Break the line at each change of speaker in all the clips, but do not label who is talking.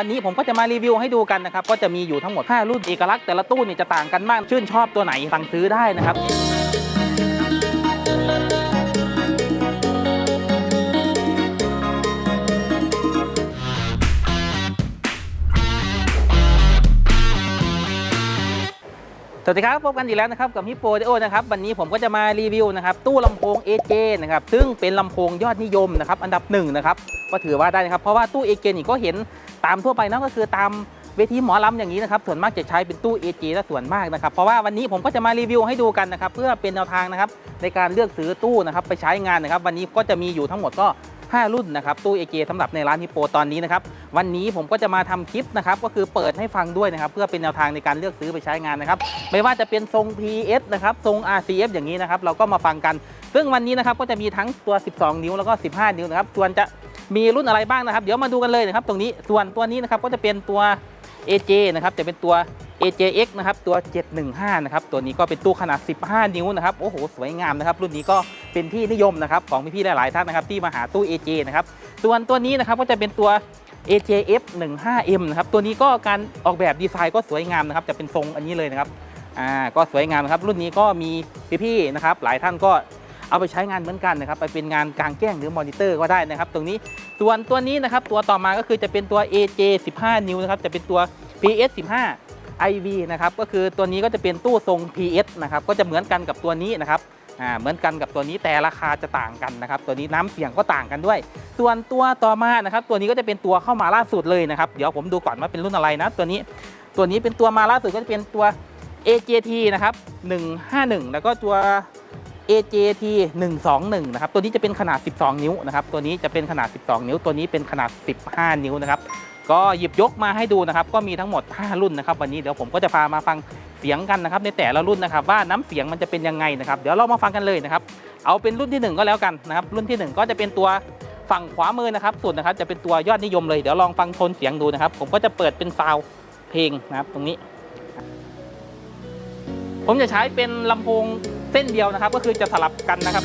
วันนี้ผมก็จะมารีวิวให้ดูกันนะครับ ก็จะมีอยู่ทั้งหมด 5 รุ่นเอกลักษณ์แต่ละตู้เนี่ยจะต่างกันมาก ชื่นชอบตัวไหนสั่งซื้อได้นะครับ สวัสดีครับพบกันอีกแล้วนะครับกับฮิปโปเดโอนะครับวันนี้ผมก็จะมารีวิวนะครับตู้ลำโพง AJ นะครับซึ่งเป็นลำโพงยอดนิยมนะครับอันดับหนึ่งนะครับก็ถือว่าได้นะครับเพราะว่าตู้ AJ นี่ก็เห็นตามทั่วไปนะก็คือตามเวทีหมอลำอย่างนี้นะครับส่วนมากจะใช้เป็นตู้ AJ ซะส่วนมากนะครับเพราะว่าวันนี้ผมก็จะมารีวิวให้ดูกันนะครับเพื่อเป็นแนวทางนะครับในการเลือกซื้อตู้นะครับไปใช้งานนะครับวันนี้ก็จะมีอยู่ทั้งหมดก็ 5 รุ่นนะครับตู้ AJ สำหรับในร้านฮิปโปตอนนี้นะครับวันนี้ผมก็จะมาทำคลิปนะครับก็คือเปิดให้ฟังด้วยนะครับเพื่อเป็นแนวทางในการเลือกซื้อไปใช้งานนะครับไม่ว่าจะเป็นทรง PS นะครับทรง RCF อย่างนี้นะครับเราก็มาฟังกัน ซึ่งวันนี้นะครับก็จะมีทั้งตัว 12 นิ้วแล้วก็ 15 นิ้วนะครับส่วนจะมีรุ่นอะไรบ้างนะครับ เดี๋ยวมาดูกันเลยนะครับตรงนี้ส่วนตัวนี้นะครับก็จะเป็นตัว AJ นะครับจะเป็นตัว AJX นะครับตัว 715 นะครับตัวนี้ก็เป็นตู้ขนาด 15 นิ้วนะครับโอ้โหสวยงามนะครับรุ่นนี้ก็ เป็นที่นิยมนะครับของพี่ๆหลายๆท่านนะครับที่มาหาตู้ AJ นะครับส่วนตัวนี้นะครับก็จะเป็นตัว AJF 15M นะครับตัวนี้ก็การออกแบบดีไซน์ก็สวยงามนะครับจะเป็นทรงอันนี้เลยนะครับอ่าก็สวยงามนะครับรุ่นนี้ก็มีพี่ๆนะครับหลายท่านก็เอาไปใช้งานเหมือนกันนะครับไปเป็นงานกลางแจ้งหรือมอนิเตอร์ก็ได้นะครับ ตรงนี้ส่วนตัวนี้นะครับตัวต่อมาก็คือจะเป็นตัว AJ 15 นิ้วนะครับจะเป็นตัว PS 15 IV นะครับก็คือตัวนี้ก็จะเป็นตู้ทรง PS นะครับก็จะเหมือนกันกับตัวนี้นะครับ อ่าเหมือนกันกับตัวนี้แต่ราคาจะต่างกันนะครับ ตัวนี้น้ำเสียงก็ต่างกันด้วย ส่วนตัวต่อมานะครับ ตัวนี้ก็จะเป็นตัวเข้ามาล่าสุดเลยนะครับ เดี๋ยวผมดูก่อนว่าเป็นรุ่นอะไรนะ ตัวนี้ ตัวนี้เป็นตัวมาล่าสุดก็จะเป็นตัว AJT นะครับ151 แล้วก็ตัว AJT 121 นะครับ ตัวนี้จะเป็นขนาด 12 นิ้วนะครับ ตัวนี้จะเป็นขนาด 12 นิ้ว ตัวนี้เป็นขนาด 15 นิ้วนะครับ ก็หยิบยกมาให้ดูนะครับ ก็มีทั้งหมด 5 รุ่นนะครับ วันนี้เดี๋ยวผมก็จะพามาฟัง สียงกันนะครับในแต่ละรุ่นนะครับว่าน้ำเสียงมันจะเป็นยังไงนะครับเดี๋ยวเรามาฟังกันเลยนะครับเอาเป็นรุ่นที่ 1 ก็แล้วกันนะครับรุ่นที่ 1 ก็จะเป็นตัวฝั่งขวามือนะครับสุดนะครับจะเป็นตัวยอดนิยมเลยเดี๋ยวลองฟังโทนเสียงดูนะครับ ผมก็จะเปิดเป็นซาวเพลงนะครับตรงนี้ ผมจะใช้เป็นลำโพงเส้นเดียวนะครับ ก็คือจะสลับกันนะครับ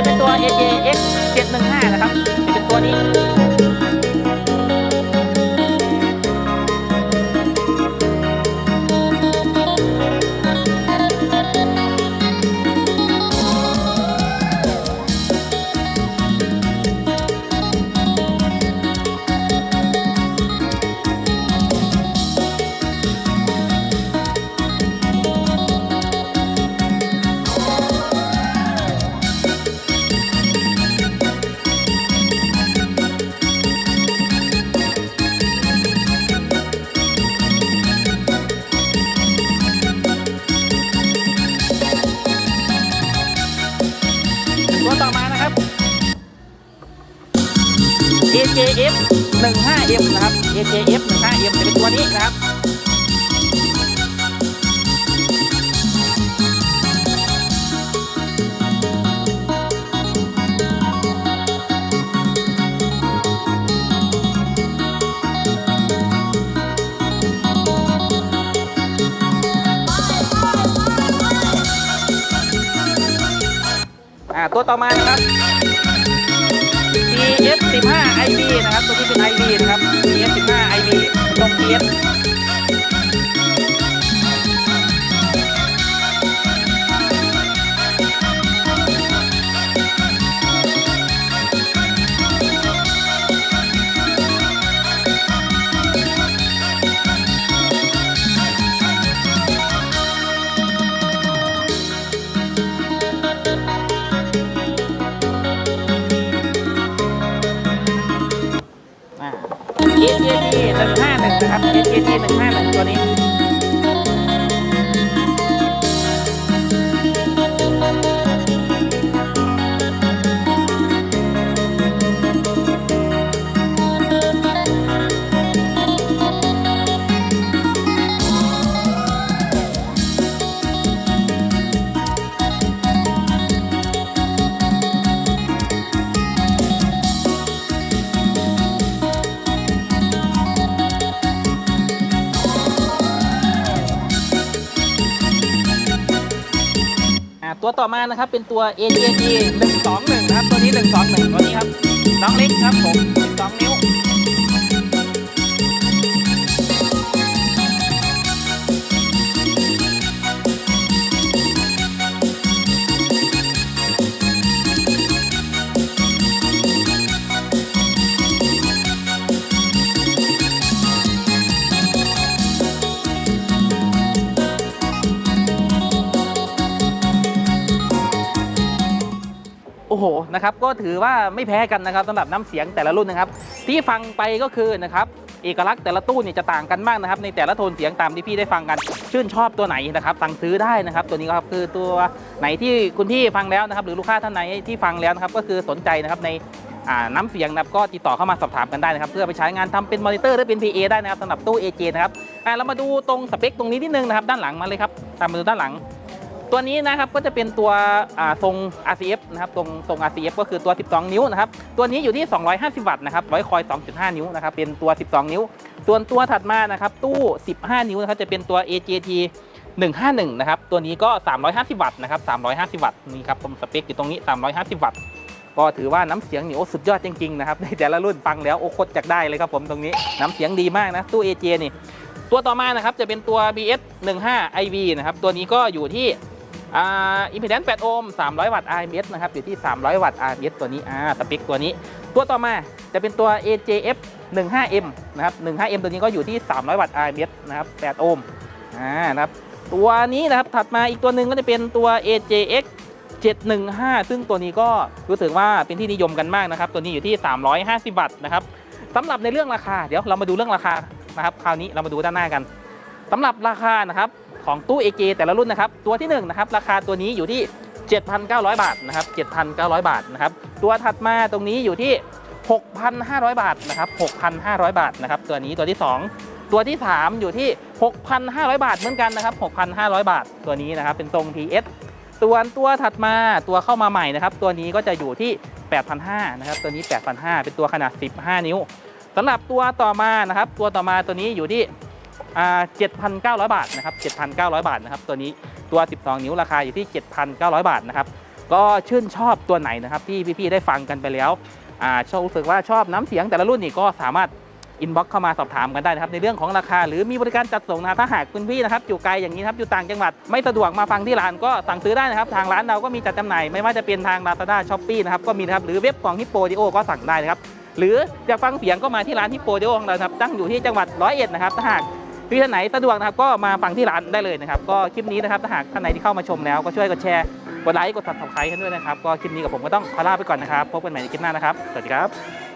จะเป็นตัว AJX 715นะครับจะเป็นตัวนี้ AJF 15M นะครับ AJF 15M จะเป็นตัวนี้นะครับตัวต่อมานะครับ BF15 bien. ครับเจ็ดเจ็ดเจ็ดหนึ่งห้าหมือนตัวนี้ ตัวต่อมานะครับเป็นตัว AJT 121นะครับตัวนี้ 121ตัวนี้ครับน้องเล็กครับผม12นิ้ว โอ้โหนะครับก็ถือว่าไม่แพ้กันนะครับสำหรับน้ำเสียงแต่ละรุ่นนะครับ ที่ฟังไปก็คือนะครับเอกลักษณ์แต่ละตู้เนี่ยจะต่างกันมากนะครับในแต่ละโทนเสียงตามที่พี่ได้ฟังกัน ชื่นชอบตัวไหนนะครับสั่งซื้อได้นะครับ ตัวนี้ก็ครับคือตัวไหนที่คุณพี่ฟังแล้วนะครับ หรือลูกค้าท่านไหนที่ฟังแล้วนะครับก็คือสนใจนะครับในน้ำเสียงนะครับก็ติดต่อเข้ามาสอบถามกันได้นะครับ เพื่อไปใช้งานทำเป็นมอนิเตอร์หรือเป็น PA ได้นะครับสำหรับตู้ AJ นะครับอ่าเรามาดูตรงสเปคตรงนี้นิดนึงนะครับ ด้านหลังมาเลยครับตามมาดูด้านหลัง ตัวนี้นะครับก็จะเป็นตัวทรง RCF นะครับตรงทรง RCF ก็คือตัว 12 นิ้วนะครับตัวนี้อยู่ที่ 250 วัตต์นะครับร้อยคอย 2.5 นิ้วนะครับเป็นตัว 12 นิ้ว ส่วนตัวถัดมานะครับตู้ 15 นิ้วนะครับจะเป็นตัว AJT 151 นะครับ ตัวนี้ก็ 350 วัตต์นะครับ 350 วัตต์นี่ครับตรงสเปคอยู่ตรงนี้ 350 วัตต์ ก็ถือว่าน้ำเสียงนี่โอ้สุดยอดจริงๆนะครับในแต่ละรุ่นฟังแล้วโอ้โคตรจากได้เลยครับผมตรงนี้น้ำเสียงดีมากนะตู้ AJ นี่ ตัวต่อมานะครับจะเป็นตัว BS 15 IV นะครับ ตัวนี้ก็อยู่ที่ อ่าอิมพีแดนซ์8โอห์ม300 วัตต์ RMS นะครับอยู่ที่ 300 วัตต์ RMS ตัวนี้อ่าสเปคตัวนี้ ตัวต่อมาจะเป็นตัว AJF 15M นะครับ 15M ตัวนี้ก็อยู่ที่ 300 วัตต์ RMS นะครับ8โอห์มอ่านะครับตัวนี้นะครับถัดมาอีกตัวหนึ่งก็จะเป็นตัว AJX 715 ซึ่งตัวนี้ก็รู้สึกว่าเป็นที่นิยมกันมากนะครับ ตัวนี้อยู่ที่ 350 วัตต์นะครับสำหรับในเรื่องราคา เดี๋ยวเรามาดูเรื่องราคานะครับ คราวนี้เรามาดูด้านหน้ากันสำหรับราคานะครับ ของตู้ AJ แต่ละรุ่นนะครับตัวที่1นะครับราคาตัวนี้อยู่ที่ 7,900 บาทนะครับ7,900 บาทนะครับตัวถัดมาตรงนี้อยู่ที่ 6,500 บาทนะครับ6,500 บาทนะครับตัวนี้ตัวที่ 2 ตัวที่ 3 อยู่ที่ 6,500 บาทเหมือนกันนะครับ6,500 บาทตัวนี้นะครับเป็นทรง PS ส่วนตัวถัดมาตัวเข้ามาใหม่นะครับ ตัวนี้ก็จะอยู่ที่ 8,500นะครับตัวนี้ 8,500 เป็นตัวขนาด 15 นิ้วสำหรับตัวต่อมานะครับ ตัวต่อมาตัวนี้อยู่ที่ 7,900 บาทนะครับ 7,900 บาทนะครับ ตัวนี้ตัว 12 นิ้วราคาอยู่ที่ 7,900 บาทนะครับ ก็ชื่นชอบตัวไหนนะครับที่พี่ๆได้ฟังกันไปแล้วอชอบรู้สึกว่าชอบน้ำเสียงแต่ละรุ่นนี่ก็สามารถอินบ็อกเข้ามาสอบถามกันได้นะครับในเรื่องของราคา หรือมีบริการจัดส่งนะถ้าหากคุณพี่นะครับอยู่ไกลอย่างนี้ครับอยู่ต่างจังหวัดไม่สะดวกมาฟังที่ร้านก็สั่งซื้อได้นะครับ ทางร้านเราก็มีจัดจำหน่ายไม่ว่าจะเป็นทาง Lazada Shopee นะครับก็มีนะครับหรือเว็บของฮิปโปดิโอก็สั่งได้นะครับหรืออยากฟังเสียงก็มาที่ร้านฮิปโปดิโอของเราครับตั้งอยู่ที่จังหวัดร้อยเอ็ดนะครับถ้าหาก พี่ท่านไหนสะดวกนะครับก็มาฟังที่ร้านได้เลยนะครับ ก็คลิปนี้นะครับถ้าหากท่านไหนที่เข้ามาชมแล้วก็ช่วยกดแชร์กดไลค์กด subscribe กันด้วยนะครับก็คลิปนี้กับผมก็ต้องขอลาไปก่อนนะครับพบกันใหม่ในคลิปหน้านะครับสวัสดีครับ